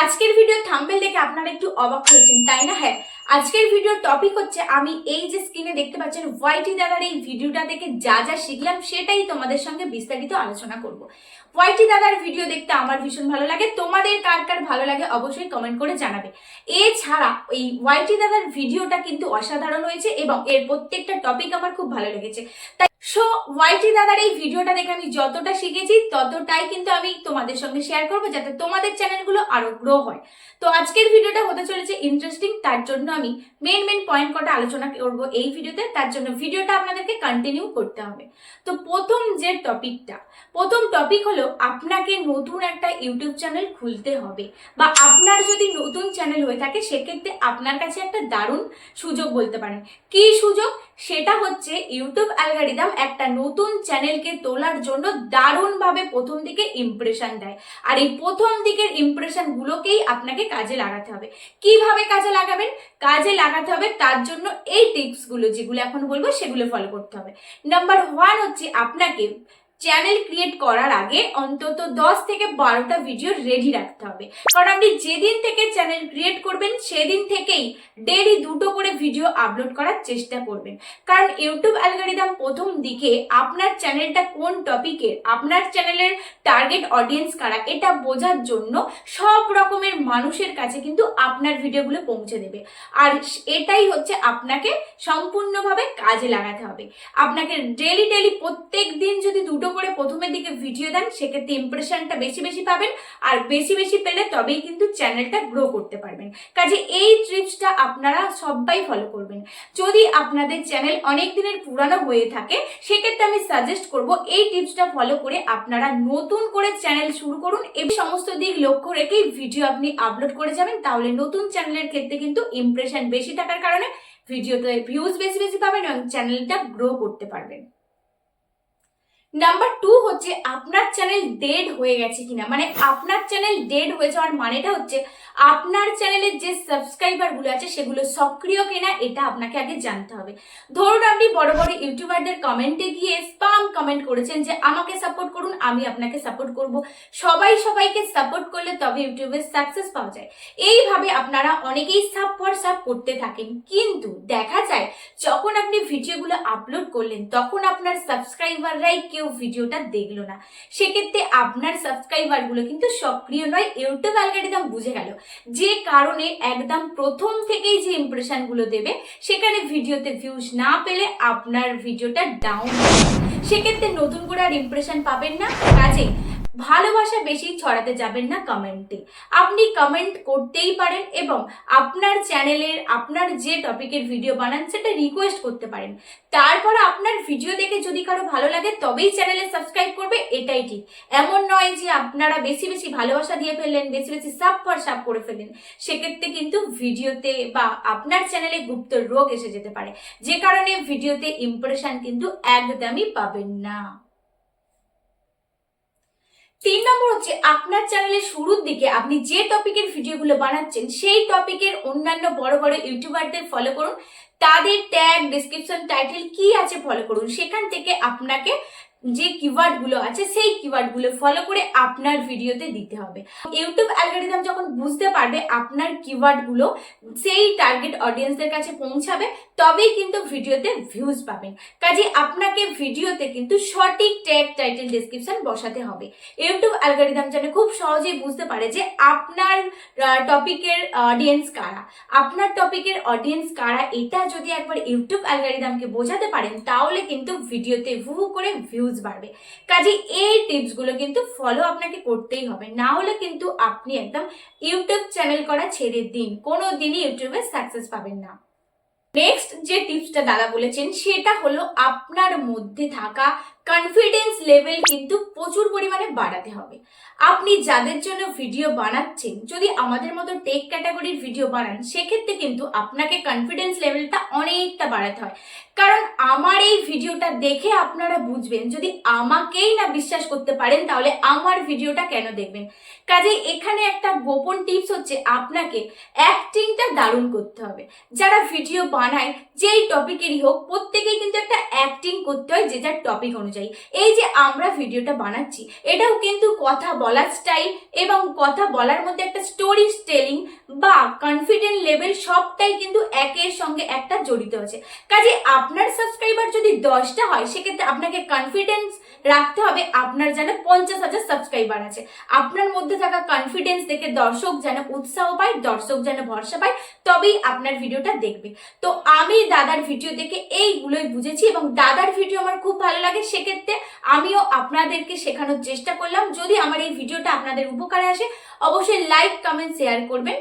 আজকের video thumbnail দেখে আপনারা একটু অবাক হয়েছেন, তাই না? হ্যাঁ আজকের ভিডিওর টপিক হচ্ছে, আমি এই যে স্ক্রিনে দেখতে পাচ্ছেন ওয়াইটি দাদার এই ভিডিওটা দেখে যা যা শিখলাম, সেটাই তোমাদের সঙ্গে বিস্তারিত আলোচনা করব। ওয়াইটি দাদার ভিডিও দেখতে আমার ভীষণ ভালো লাগে। তোমাদের কার কার ভালো লাগে, অবশ্যই কমেন্ট করে জানাবে। এছাড়া এই ওয়াইটি দাদার ভিডিওটা কিন্তু অসাধারণ হয়েছে এবং এর প্রত্যেকটা টপিক আমার খুব ভালো লেগেছে। তাই সো ওয়াইটি দাদার এই ভিডিওটা দেখে আমি যতটা শিখেছি, ততটাই কিন্তু আমি তোমাদের সঙ্গে শেয়ার করব যাতে তোমাদের চ্যানেলগুলো আরও গ্রো হয়। তো আজকের ভিডিওটা হতে চলেছে ইন্টারেস্টিং তার জন্য আমি মেন মেন পয়েন্ট কটা আলোচনা করব এই ভিডিওতে, তার জন্য ভিডিওটা আপনাদেরকে কন্টিনিউ করতে হবে। তো প্রথম যে টপিকটা প্রথম টপিক হলো আপনাকে নতুন একটা ইউটিউব চ্যানেল খুলতে হবে বা আপনার যদি নতুন চ্যানেল হয়ে থাকে, সেক্ষেত্রে আপনার কাছে একটা দারুণ সুযোগ বলতে পারেন। কি সুযোগ? সেটা হচ্ছে ইউটিউব অ্যালগারিদম একটা নতুন চ্যানেলকে তোলার জন্য দারুণভাবে প্রথম দিকে ইমপ্রেশন দেয়। আর এই প্রথম দিকের ইমপ্রেশন গুলোকেই আপনাকে কাজে লাগাতে হবে। কীভাবে কাজে লাগাবেন? কাজে লাগাতে হবে তার জন্য এই টিপসগুলো যেগুলো এখন বলব সেগুলো ফলো করতে হবে। নাম্বার ওয়ান হচ্ছে আপনাকে চ্যানেল ক্রিয়েট করার আগে অন্তত দশ থেকে বারোটা ভিডিও রেডি রাখতে হবে। কারণ আপনি যেদিন থেকে চ্যানেল ক্রিয়েট করবেন, সেদিন থেকেই ডেলি দুটো করে ভিডিও আপলোড করার চেষ্টা করবেন। কারণ ইউটিউব অ্যালগারিদাম প্রথম দিকে আপনার চ্যানেলটা কোন টপিকের আপনার চ্যানেলের টার্গেট অডিয়েন্স কারা, এটা বোঝার জন্য সব রকমের মানুষের কাছে কিন্তু আপনার ভিডিওগুলো পৌঁছে দেবে। আর এটাই হচ্ছে আপনাকে সম্পূর্ণভাবে কাজে লাগাতে হবে। আপনাকে ডেলি ডেলি প্রত্যেক দিন যদি দুটো করে প্রথমের দিকে ভিডিও দেন, সেক্ষেত্রে ইমপ্রেশনটা বেশি বেশি পাবেন আর বেশি বেশি পেলে তবেই কিন্তু চ্যানেলটা গ্রো করতে পারবেন। কাজে এই ট্রিপসটা আপনারা সবাই ফলো করবেন। যদি আপনাদের চ্যানেল অনেক দিনের পুরানো হয়ে থাকে, সেক্ষেত্রে আমি সাজেস্ট করব এই টিপসটা ফলো করে আপনারা নতুন করে চ্যানেল শুরু করুন। এই সমস্ত দিক লক্ষ্য রেখেই ভিডিও আপনি আপলোড করে যাবেন। তাহলে নতুন চ্যানেলের ক্ষেত্রে কিন্তু ইমপ্রেশন বেশি থাকার কারণে ভিডিওতে ভিউজ বেশি বেশি পাবেন এবং চ্যানেলটা গ্রো করতে পারবেন। নাম্বার টু হচ্ছে আপনার চ্যানেল ডেড হয়ে গেছে কিনা। মানে আপনার চ্যানেল ডেড হয়ে যাওয়ার মানেটা হচ্ছে আপনার চ্যানেলের যে সাবস্ক্রাইবারগুলো আছে সেগুলো সক্রিয় কিনা এটা আপনাকে আগে জানতে হবে। ধরুন আপনি বড় বড় ইউটিউবারদের কমেন্টে গিয়ে স্পাম কমেন্ট করেছেন যে, আমাকে সাপোর্ট করুন, আমি আপনাকে সাপোর্ট করব। সবাই সবাইকে সাপোর্ট করলে তবে ইউটিউবে সাকসেস পাওয়া যায়। এইভাবে আপনারা অনেকেই সাপ ফর সাপ করতে থাকেন। কিন্তু দেখা যায় যখন আপনি ভিডিওগুলো আপলোড করলেন, তখন আপনার সাবস্ক্রাইবাররাই কেউ ভিডিওটা দেখল না। সেক্ষেত্রে আপনার সাবস্ক্রাইবারগুলো কিন্তু সক্রিয় নয়, ইউটিউব অ্যালগোরিদম বুঝে গেল। যে কারণে একদম প্রথম থেকেই যে ইমপ্রেশনগুলো দেবে, সেখানে ভিডিওতে ভিউজ না পেলে আপনার ভিডিওটা ডাউন সেক্ষেত্রে নতুন করে আর ইমপ্রেশন পাবেন না। কাজে ভালোবাসা বেশি ছড়াতে যাবেন না কমেন্টে। আপনি কমেন্ট করতেই পারেন এবং আপনার চ্যানেলের, আপনার যে টপিকের ভিডিও বানান, সেটা রিকোয়েস্ট করতে পারেন। তারপর আপনার ভিডিও দেখে যদি কারও ভালো লাগে, তবেই চ্যানেলে সাবস্ক্রাইব করবে, এটাই ঠিক। এমন নয় যে আপনারা বেশি বেশি ভালোবাসা দিয়ে ফেললেন, বেশি বেশি সাপ ফর সাপ করে ফেললেন। সেক্ষেত্রে কিন্তু ভিডিওতে বা আপনার চ্যানেলে গুপ্ত রোগ এসে যেতে পারে। যে কারণে ভিডিওতে ইমপ্রেশন কিন্তু একদমই পাবেন না। তিন নম্বর হচ্ছে আপনার চ্যানেলের শুরুর দিকে আপনি যে টপিকের ভিডিওগুলো বানাচ্ছেন, সেই টপিকের অন্যান্য বড় বড় ইউটিউবারদের ফলো করুন। তাদের ট্যাগ ডিসক্রিপশন টাইটেল কি আছে ফলো করুন। সেখান থেকে আপনাকে যে কিওয়ার্ডগুলো আছে সেই কিওয়ার্ডগুলো ফলো করে আপনার ভিডিওতে দিতে হবে। ইউটিউব অ্যালগোরিদম যখন বুঝতে পারবে আপনার কিওয়ার্ডগুলো সেই টার্গেট অডিয়েন্সদের কাছে পৌঁছাবে, তবেই কিন্তু ভিডিওতে ভিউজ পাবেন। কাজে আপনাকে ভিডিওতে কিন্তু সঠিক ট্যাগ টাইটেল ডিসক্রিপশন বসাতে হবে। ইউটিউব অ্যালগোরিদম যেন খুব সহজেই বুঝতে পারে যে আপনার টপিকের অডিয়েন্স কারা। আপনার টপিকের অডিয়েন্স কারা, এটা যদি একবার ইউটিউব অ্যালগোরিদমকে বোঝাতে পারেন, তাহলে কিন্তু ভিডিওতে ভু করে ভিউজ বাড়বে। কাজে এই টিপসগুলো কিন্তু ফলো আপনাকে করতেই হবে। না হলে কিন্তু আপনি একদম ইউটিউব চ্যানেল করা ছেড়ে দিন। কোনো দিনই ইউটিউবে সাকসেস পাবেন না। নেক্সট যে টিপসটা দাদা বলেছেন, সেটা হলো আপনার মধ্যে থাকা কনফিডেন্স লেভেল কিন্তু প্রচুর পরিমাণে বাড়াতে হবে। আপনি যাদের জন্য ভিডিও বানাচ্ছেন, যদি আমাদের মতো টেক ক্যাটাগরির ভিডিও বানান, সেক্ষেত্রে কিন্তু আপনাকে কনফিডেন্স লেভেলটা অনেকটা বাড়াতে হয়। কারণ আমার এই ভিডিওটা দেখে আপনারা বুঝবেন। যদি আমাকেই না বিশ্বাস করতে পারেন, তাহলে আমার ভিডিওটা কেন দেখবেন? কাজে এখানে একটা গোপন টিপস হচ্ছে আপনাকে অ্যাক্টিংটা দারুণ করতে হবে। যারা ভিডিও বানায়, যেই টপিকেরই হোক, প্রত্যেকেই কিন্তু একটা অ্যাক্টিং করতে হয় যেটার টপিক অনুযায়ী। এই যে আমরা ভিডিওটা বানাচ্ছি, এটাও কিন্তু কথা বলার স্টাইল এবং কথা বলার মধ্যে একটা স্টোরি টেলিং বা কনফিডেন্ট লেভেল সবটাই কিন্তু একের সঙ্গে একটা জড়িত আছে। কাজে আপনার সাবস্ক্রাইবার যদি দশটা হয়, সেক্ষেত্রে আপনাকে কনফিডেন্স রাখতে হবে আপনার যেন পঞ্চাশ হাজার সাবস্ক্রাইবার আছে। আপনার মধ্যে থাকা কনফিডেন্স দেখে দর্শক যেন উৎসাহ পায়, দর্শক যেন ভরসা পায়, তবেই আপনার ভিডিওটা দেখবে। তো আমি দাদার ভিডিও দেখে এইগুলোই বুঝেছি এবং দাদার ভিডিও আমার খুব ভালো লাগে, সেক্ষেত্রে আমিও আপনাদেরকে শেখানোর চেষ্টা করলাম। যদি আমার এই ভিডিওটা আপনাদের উপকারে আসে, অবশ্যই লাইক কমেন্ট শেয়ার করবেন।